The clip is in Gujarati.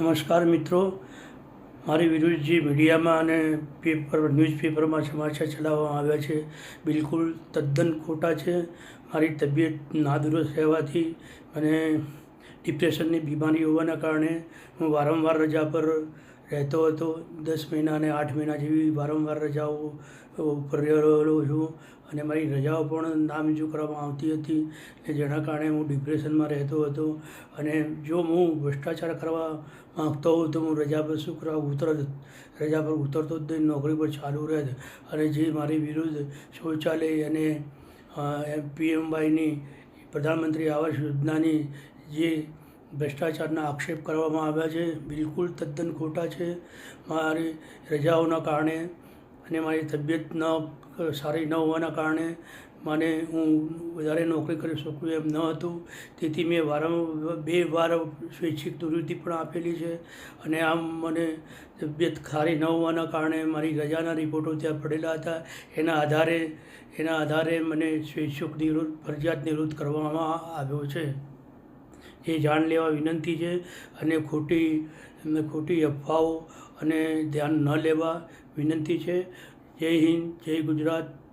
નમસ્કાર મિત્રો. મારી વિરુદ્ધ જે મીડિયામાં અને પેપર, ન્યૂઝપેપરમાં સમાચાર ચલાવવામાં આવ્યા છે, બિલકુલ તદ્દન ખોટા છે. મારી તબિયત નાદુરસ્ત રહેવાથી અને ડિપ્રેશનની બીમારી હોવાના કારણે હું વારંવાર રજા પર રહેતો હતો, દસ મહિના અને આઠ મહિના જેવી વારંવાર રજાઓ ઉપર રહેલો છું અને મારી રજાઓ પણ નામંજૂર કરવામાં આવતી હતી કે જેના કારણે હું ડિપ્રેશનમાં રહેતો હતો અને જો હું ભ્રષ્ટાચાર કરવા માગતો હોઉં તો હું રજા પર શું કરવા ઉતર, રજા પર ઉતરતો જ નહીં, નોકરી પર ચાલુ રહેત અને જે મારી વિરુદ્ધ શૌચાલય અને પીએમવાયની પ્રધાનમંત્રી આવાસ યોજનાની જે ભ્રષ્ટાચારના આક્ષેપ કરવામાં આવ્યા છે. બિલકુલ તદ્દન ખોટા છે. મારી રજાઓના કારણે અને મારી તબિયત ન સારી ન હોવાના કારણે મને હું વધારે નોકરી કરી શકું એમ ન હતું. તેથી મેં વારંવાર બે વાર સ્વૈચ્છિક નિવૃત્તિ પણ આપેલી છે અને આમ મને તબિયત સારી ન હોવાના કારણે મારી રજાના રિપોર્ટો ત્યાં પડેલા હતા. એના આધારે એના આધારે મને સ્વૈચ્છિક નિવૃત્ત ફરજિયાત નિવૃત્ત કરવામાં આવ્યો છે. એ જાણ લેવા વિનંતી છે અને ખોટી ખોટી અફવાઓ અને ધ્યાન ન લેવા વિનંતી છે. જય હિન્દ, જય ગુજરાત.